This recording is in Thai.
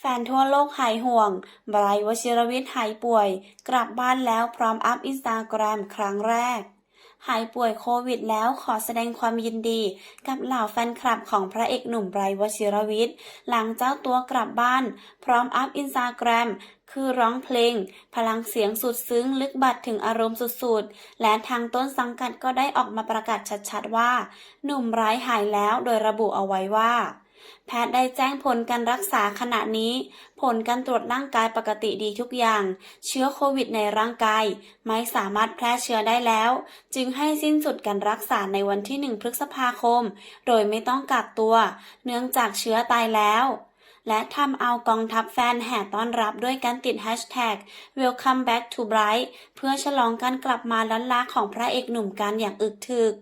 แฟนทั่วโลกหายห่วงไบรท์วชิรวิทย์หายป่วย กลับบ้านแล้วพร้อมอัพอินสตาแกรมครั้งแรก หายป่วยโควิดแล้วขอแสดงความยินดี กับเหล่าแฟนคลับของพระเอกหนุ่มไบรท์วชิรวิทย์ หลังเจ้าตัวกลับบ้าน พร้อมอัพอินสตาแกรมคือร้องเพลง พลังเสียงสุดซึ้ง ลึกบัดถึงอารมณ์สุดๆ และทางต้นสังกัดก็ได้ออกมาประกาศชัดๆว่า หนุ่มไร้หายแล้วโดยระบุเอาไว้ว่า แพทย์ได้แจ้งผลการรักษาขณะนี้ ผลการตรวจร่างกายปกติดีทุกอย่าง เชื้อโควิดในร่างกาย ไม่สามารถแพร่เชื้อได้แล้ว จึงให้สิ้นสุดการรักษาในวันที่ 1 พฤษภาคม โดยไม่ต้องกักตัว เนื่องจากเชื้อตายแล้วและทำเอากองทัพแฟนแห่ต้อนรับด้วยการติดแฮชแท็ก Welcome back to Bright เพื่อฉลองการกลับมาล้านลาของพระเอกหนุ่มกันอย่างอึกถึก